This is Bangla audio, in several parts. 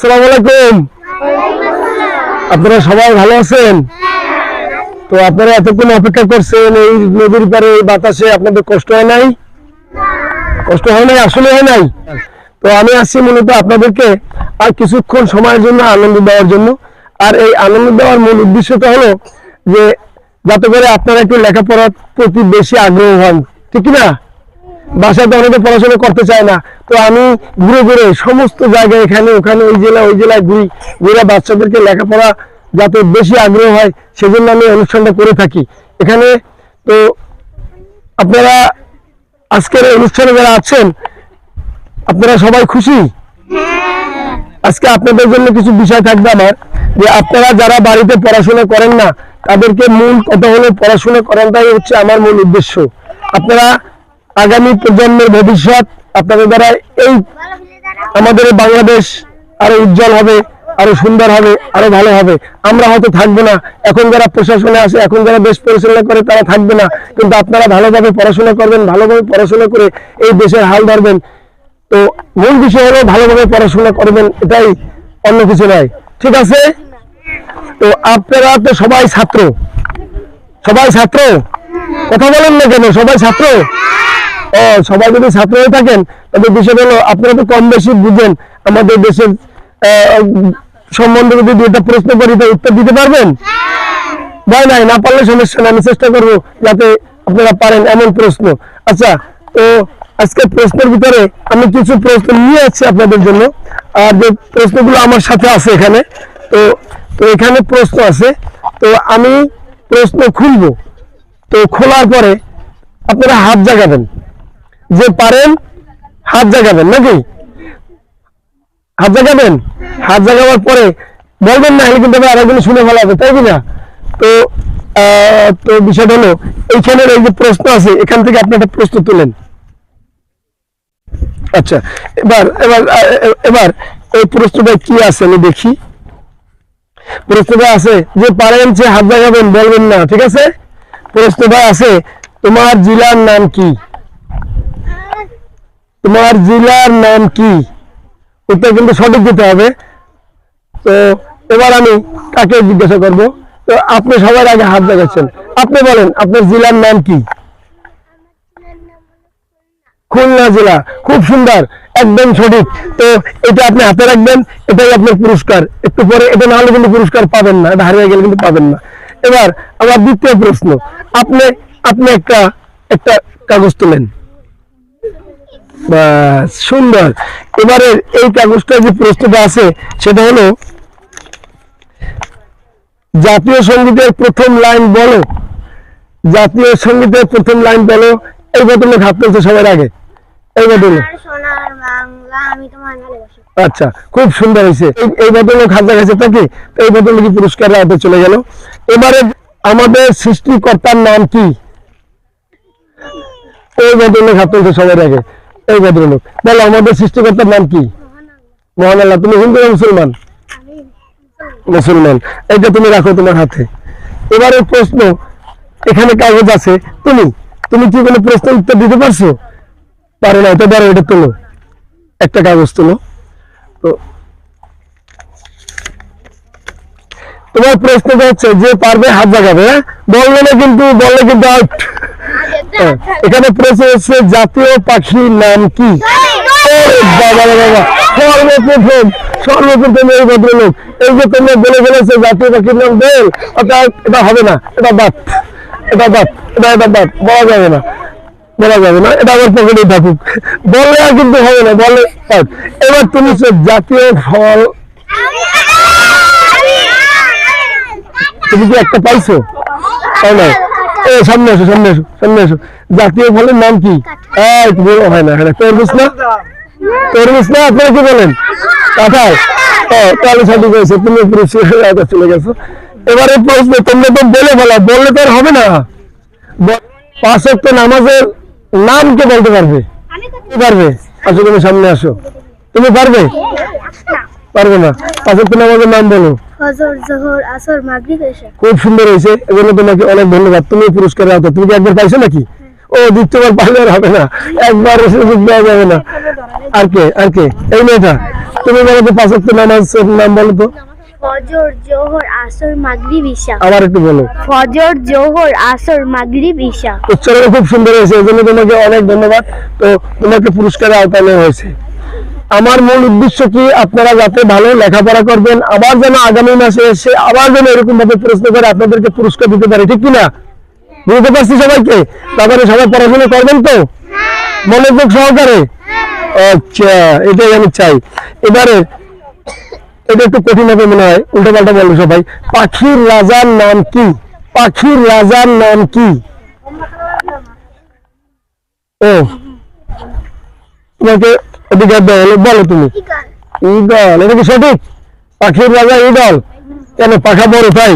আসসালামু আলাইকুম। আপনারা সবাই ভালো আছেন? তো আপনারা এতক্ষণ অপেক্ষা করছেন, এই নদীর পারে এই বাতাসে আপনাদের কষ্ট হয় নাই? কষ্ট হয় নাই, আসলে হয় নাই? তো আমি আসছি মূলত আপনাদেরকে আর কিছুক্ষণ সময়ের জন্য আনন্দ দেওয়ার জন্য। আর এই আনন্দ দেওয়ার মূল উদ্দেশ্যটা হলো যে, যাতে করে আপনারা একটু লেখাপড়ার প্রতি বেশি আগ্রহ হন। ঠিক না? বাসায় তো অনেকে পড়াশোনা করতে চায় না। তো আমি ঘুরে ঘুরে সমস্ত জায়গায় এখানে, ওখানে, ওই জেলা ওই জেলায় ঘুরি। ঘুরে বাচ্চাদেরকে লেখাপড়া যাতে বেশি আগ্রহ হয়, সেজন্য আমি অনুষ্ঠানটা করে থাকি। এখানে তো আপনারা আজকের অনুষ্ঠানে যারা আছেন, আপনারা সবাই খুশি? আজকে আপনাদের জন্য কিছু বিষয় থাকবে আমার, যে আপনারা যারা বাড়িতে পড়াশোনা করেন না, তাদেরকে মূল কথা হলো পড়াশোনা করাটাই হচ্ছে আমার মূল উদ্দেশ্য। আপনারা আগামী প্রজন্মের ভবিষ্যৎ আপনাদের দ্বারা এই আমাদের বাংলাদেশ আরও উজ্জ্বল হবে, আরও সুন্দর হবে, আরও ভালো হবে। আমরা হয়তো থাকব না। এখন যারা প্রশাসনে আছে, এখন যারা দেশ পরিচালনা করে, তারা থাকবে না। কিন্তু আপনারা ভালোভাবে পড়াশোনা করবেন, ভালোভাবে পড়াশোনা করে এই দেশের হাল ধরবেন। তো মূল বিষয় হলো ভালোভাবে পড়াশোনা করবেন, এটাই অন্য কিছু নয়। ঠিক আছে? তো আপনারা তো সবাই ছাত্র। সবাই ছাত্র? কথা বলেন না কেন? সবাই ছাত্র? সবাই যদি ছাত্র হয়ে থাকেন তবে বিষয় হলো আপনারা তো কম বেশি বুঝেন, আমাদের দেশের সম্বন্ধে যদি দুইটা প্রশ্ন করি তো উত্তর দিতে পারবেন? ভয় নাই, না পারলে সমস্যা আমি চেষ্টা করব যাতে আপনারা পারেন এমন প্রশ্ন। আচ্ছা তো আজকে প্রশ্নের ভিতরে আমি কিছু প্রশ্ন নিয়ে আসছি আপনাদের জন্য, আর যে প্রশ্নগুলো আমার সাথে আছে এখানে, তো তো এখানে প্রশ্ন আছে, তো আমি প্রশ্ন খুলবো, তো খোলার পরে আপনারা হাত জাগাবেন। যে পারেন, হাত জাগাবেন, নাকি? হাত জাগাবেন? হাত জাগাবার পরে বলবেন না, কিন্তু আবার আরেকগুলো শুনে ভালো হবে, তাই কি না? তো তো বিষয়টা হলো, এইখানের এই যে প্রশ্ন আছে, এখান থেকে আপনি একটা প্রশ্ন তুলেন। আচ্ছা এবার এবার এবার এই প্রশ্নটা কি আছে আমি দেখি। প্রশ্নটা আছে, যে পারেন সে হাত জাগাবেন, বলবেন না, ঠিক আছে? প্রশ্নটা আছে, তোমার জেলার নাম কি? তোমার জেলার নাম কি? উত্তর কিন্তু সঠিক দিতে হবে। তো এবার আমি কাকে জিজ্ঞাসা করব? তো আপনি সবার আগে হাত দেখাচ্ছেন। আপনি বলেন, আপনার জেলার নাম কি? খুলনা জেলা। খুব সুন্দর, একদম সঠিক। তো এটা আপনি হাতে রাখবেন, এটাই আপনার পুরস্কার। একটু পরে, এটা না হলে কিন্তু পুরস্কার পাবেন না, এটা হারিয়ে গেলে কিন্তু পাবেন না। এবার আমার দ্বিতীয় প্রশ্ন, আপনি আপনি একটা একটা কাগজ তোলেন। সুন্দর। এবারে এই কাগজটা যে প্রশ্নটা আছে সেটা হলো জাতীয় সঙ্গীতের প্রথম লাইন বলো। জাতীয় সঙ্গীতের প্রথম লাইন বলো। এই বদলে হাত সবার আগে। এই ভালোবাসি। আচ্ছা খুব সুন্দর হয়েছে। এই- খাজা গেছে তাকে। তো এই বদলে কি পুরস্কার হাতে চলে গেল? এবারে আমাদের সৃষ্টিকর্তার নাম কি? এই বদলে হাত সবার আগে। এই ভদ্রলোক। বলো, আমাদের সৃষ্টিকর্তার নাম কি? মহান আল্লাহ তুমি হিন্দু মুসলমান? মুসলমান। এটা তুমি রাখো তোমার হাতে। এবারে প্রশ্ন, এখানে কাগজ আছে। তুমি তুমি কি কোনো প্রশ্ন উত্তর দিতে পারছ? পারে না, এটা ধরো, এটা তোলো। একটা কাগজ তোলো। তো তোমার প্রশ্নটা হচ্ছে যে পারবে হাত জাগাবে হ্যাঁ? বললে না কিন্তু বললে কিন্তু আউট এখানে প্রশ্ন হচ্ছে জাতীয় পাখির নাম কি? বাবা বাবা সর্বপ্রথম সর্বপ্রথম এই ভদ্রলোক এই যে তোমরা বলে ফেলেছে জাতীয় পাখির নাম বেল অর্থাৎ এটা হবে না এটা বাদ এটা বাদ এটা এটা বাদ বলা যাবে না বলা যাবে না এটা আমার পকেটে থাকুক। বললে কিন্তু হবে না বলে। এবার তুমি জাতীয় ফল তুমি কি একটা পাইছো? তাই না? এ, সামনে এসো সামনে এসো সামনে এসো। জাতীয় ফলের নাম কি? তুমি হয় না হ্যাঁ তরমুজ না? তরমুজ না? আপনারা কি বলেন? কাঁঠাল। তাহলে সঠিক হয়েছে তুমি চলে গেছো। এবারে প্রশ্ন, তোমরা তো বলে বলা বললে তো আর হবে না। পাঁচ ওয়াক্ত নামাজের নাম কে বলতে পারবে? কে পারবে? আসো তুমি সামনে আসো। তুমি পারবে? পারবে না। পাঁচ ওয়াক্ত নামাজের নাম বলো। ফজর জোহর আসর মাগরিব এসা। খুব সুন্দর হয়েছে। এজন্য তোমাকে অনেক ধন্যবাদ। তুমি পুরস্কার হাতে তুমি কি একবার পাইছো নাকি? ও দ্বিতীয়বার পাইলে হবে না। একবার সুযোগ দেওয়া যাবে না। আর কে আর কে? এই মেয়েটা। তুমি বলো তো পাঁচ নামাজের নাম বলো তো। ফজর জোহর আসর মাগরিব ঈশা আবার একটু বলো। ফজর জোহর আসর মাগরিব ঈশা উচ্চারণ খুব সুন্দর হয়েছে। এই জন্য তোমাকে অনেক ধন্যবাদ। তো তোমাকে পুরস্কারের আওতায় হয়েছে। আমার মূল উদ্দেশ্য কি? আপনারা যাতে ভালো লেখাপড়া করবেন, আবার যেন আগামী মাসে এসে আবার যেন এরকম ভাবে প্রশ্ন করে আপনাদেরকে পুরস্কার দিতে পারে, ঠিক কিনা? বুঝতে পারছি সবাইকে? তারপরে সবাই পড়াশোনা করবেন তো? মনোযোগ সহকারে? আচ্ছা এটাই আমি চাই। এবারে, এটা একটু কঠিন হবে মনে হয় উল্টো পাল্টা বলব সবাই। পাখির রাজার নাম কি? পাখির রাজার নাম কি? ও, তোমাকে হলো বলো তুমি। এটা কি সঠিক? পাখির রাজা কেন পাখা বড় তাই?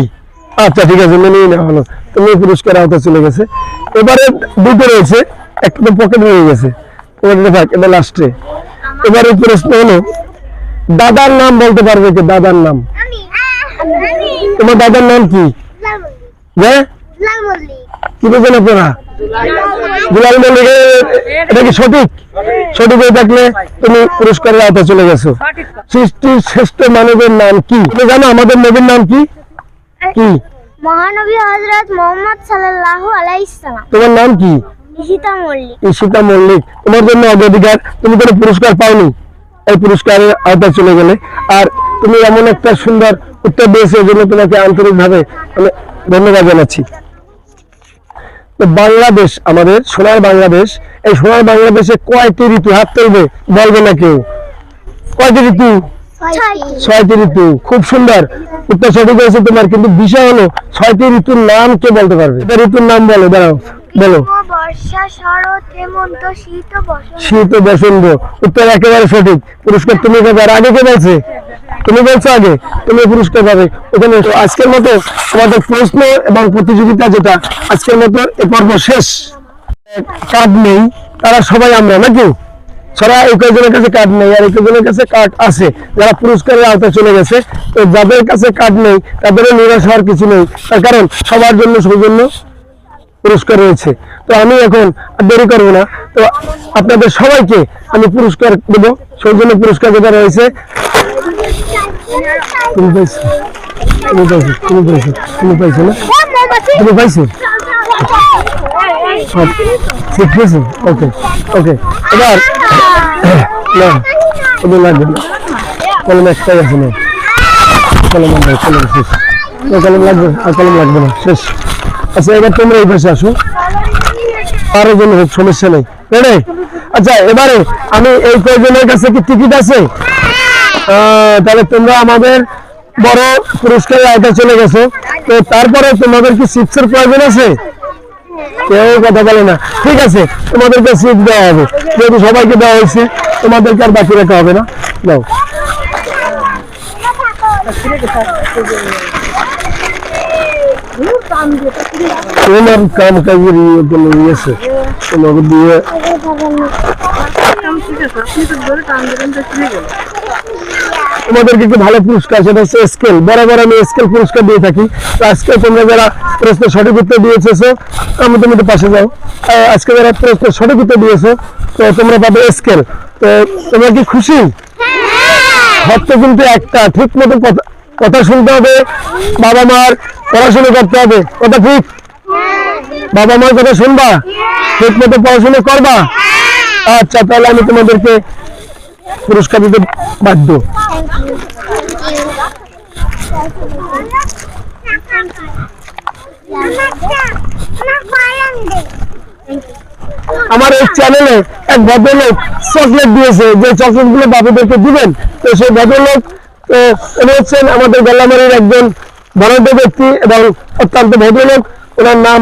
আচ্ছা ঠিক আছে মেনে নেওয়া হলো। তুমি পুরস্কার আওতা চলে গেছে। এবারে দুটো রয়েছে একটা তো পকেট হয়ে গেছে। পকেটে থাক এটা লাস্টে এবারে প্রশ্ন হলো দাদার নাম বলতে পারবে কি? দাদার নাম। তোমার দাদার নাম কি? হ্যাঁ? কি বলছেন আপনারা? দুলাল মল্লিক এটা কি সঠিক? সঠিক হয়ে থাকলে তুমি পুরস্কারের আওতায় চলে গেছো। সৃষ্টির শ্রেষ্ঠ মানবের নাম কি? তুমি জানো আমাদের নবীর নাম কি? কি? মহানবী হযরত মোহাম্মদ সাল্লাল্লাহু আলাইহি সাল্লাম। তোমার নাম কি? ঈশিতা মল্লিক। ঈশিতা মল্লিক। তোমার জন্য অগ্রাধিকার তুমি কোনো পুরস্কার পাওনি। এই পুরস্কারের আওতায় চলে গেলে। আর তুমি এমন একটা সুন্দর উত্তর দিয়েছ এই জন্য তোমাকে আন্তরিকভাবে আমি ধন্যবাদ জানাচ্ছি। তো বাংলাদেশ আমাদের সোনার বাংলাদেশ এই সোনার বাংলাদেশে কয়টি ঋতু হাত তুলবে বলবে না কেউ? কয়টি ঋতু? ছয়টি। ঋতু। খুব সুন্দর। উত্তর সঠিক হয়েছে তোমার কিন্তু বিষয় হলো ছয়টি ঋতুর নাম কে বলতে পারবে? ঋতুর নাম বলো দাঁড়াও বলো। শীত বসন্ত। উত্তর একেবারে সঠিক। পুরস্কার তুমি আগে কে বলছে? তুমি বলছো আগে, তুমি পুরস্কার পাবে। ওখানে আজকের মতো আমাদের প্রশ্ন এবং প্রতিযোগিতা যেটা, আজকের মতো এ পর্ব শেষ। কার্ড নেই, তারা সবাই আমরা নাকি? কয়েকজনের কাছে কার্ড নেই আর কাছে আছে? যারা পুরস্কারের আওতায় চলে গেছে, তো যাদের কাছে কার্ড নেই, তাদেরও নিরাশ হওয়ার কিছু নেই। তার কারণ সবার জন্য সৌজন্য পুরস্কার রয়েছে। তো আমি এখন দেরি করব না। তো আপনাদের সবাইকে আমি পুরস্কার দেবো সৌজন্য পুরস্কার যেটা রয়েছে তুমি পাইছো? তুমি পাইছো? তুমি পাইছো? তুমি পাইছো না? তুমি পাইছো? ঠিক আছে? ওকে ওকে এবার, না লাগবে না। কলম একটাই আছে না। কলম কলম শেষ। কলম লাগবে, আর কলম লাগবে না। শেষ। আচ্ছা এবার তোমরা এই পাশে আসো। আরও জন হোক, সমস্যা নেই। আচ্ছা এবারে আমি এই কয়েকজনের কাছে কি টিকিট আছে? তাহলে তোমরা আমাদের বড় পুরস্কার আওতায় চলে গেছো। তো তারপরে তোমাদের কি চিপসের প্রয়োজন আছে? কেউ কথা বলে না। ঠিক আছে, তোমাদেরকে সিট দেওয়া হবে। যেহেতু সবাইকে দেওয়া হয়েছে, তোমাদেরকে আর বাকি রাখা হবে না। দাও কাম ইয়ে তোমাকে দিয়ে তোমাদেরকে একটু ভালো পুরস্কার সেটা হচ্ছে স্কেল বরাবর আমি স্কেল পুরস্কার দিয়ে থাকি। তো আজকে তোমরা যারা প্রশ্ন সঠিক উত্তর দিয়েছ আমি তুমি তো পাশে যাও। আজকে যারা প্রশ্ন সঠিক উত্তর দিয়েছ তো তোমরা পাবে স্কেল তো তোমরা কি খুশি? শর্ত কিন্তু একটা। ঠিক মতো কথা কথা শুনতে হবে। বাবা মার পড়াশোনা করতে হবে। কথা ঠিক? বাবা মার কথা শুনবা? ঠিক মতো পড়াশোনা করবা? আচ্ছা তাহলে আমি তোমাদেরকে পুরস্কার দিতে বাধ্য। আমার এই চ্যানেলে এক ভদ্রলোক চকলেট দিয়েছে, যে চকলেটগুলো বাবুদেরকে দিবেন, তো সেই ভদ্রলোক উনি হচ্ছেন আমাদের গল্লামারির একজন বরাদ্দ ব্যক্তি এবং অত্যন্ত ভদ্রলোক। ওনার নাম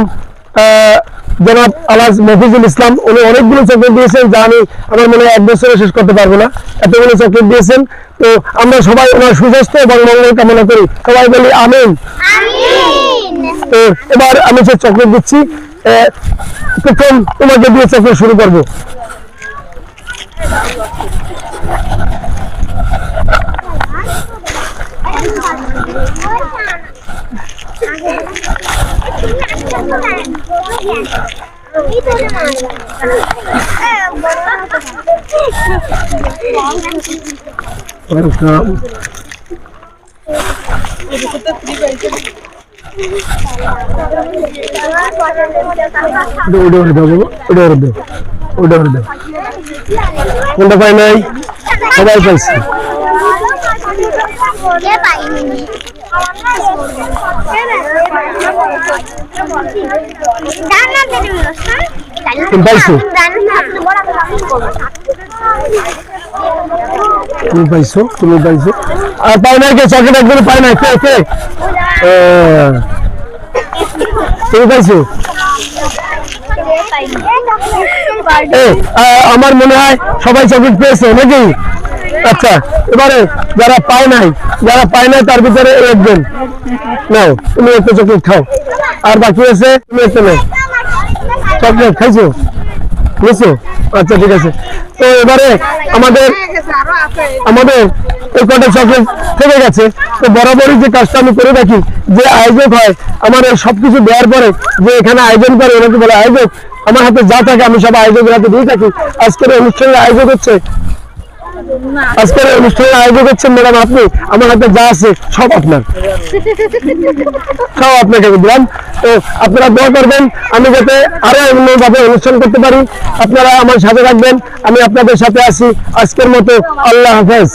জনাব আলাজ মফিজুল ইসলাম উনি অনেকগুলো চকলেট দিয়েছেন যা আমি আমার মনে হয় এক বছরে শেষ করতে পারব না। এতগুলো চকলেট দিয়েছেন। তো আমরা সবাই ওনার সুস্বাস্থ্য এবং মঙ্গল কামনা করি। সবাই বলি আমিন। তো এবার আমি যে চকলেট দিচ্ছি প্রথম তোমাকে দিয়ে চকলেট শুরু করব। আমি ওয়েলকাম ওটা ওটা দেবো ওটা ওটা দেবো ওটা ওটা দেবো কোনটা পাই নাই সবাই পাইছে কে পাইছো? তুমি পাইছো? তুমি পাইছো? আর পাই নাই কে? চকলেট একজন পাই নাই? কে কে? তুমি পাইছো? আমার মনে হয় সবাই চকলেট পেয়েছে, নাকি? আচ্ছা এবারে যারা পায় নাই, যারা পায় নাই, তার ভিতরে একজন। নাও, তুমি একটা চকলেট খাও। আর বাকি আছে, তুমি একটা নাও। চকলেট খাইছো? বুঝছ আচ্ছা ঠিক আছে। তো এবারে আমাদের আমাদের এই কটা চকলেট থেকে গেছে। তো বরাবরই যে কাজটা আমি করে রাখি যে আয়োজক হয়, আমার এই সবকিছু দেওয়ার পরে যে এখানে আয়োজন করে ওনাকে বলে আয়োজক? আমার হাতে যা থাকে, আমি সব আয়োজকের হাতে দিয়ে থাকি। আজকের অনুষ্ঠানের আয়োজক হচ্ছে আজকের অনুষ্ঠানের আয়োজন করছেন ম্যাডাম আপনি। আমার হাতে যা আছে সব আপনার। সব আপনাকে দিলাম। তো আপনারা দোয়া করবেন, আমি যাতে আরও অন্যভাবে অনুষ্ঠান করতে পারি। আপনারা আমার সাথে রাখবেন আমি আপনাদের সাথে আছি। আজকের মতো আল্লাহ হাফেজ।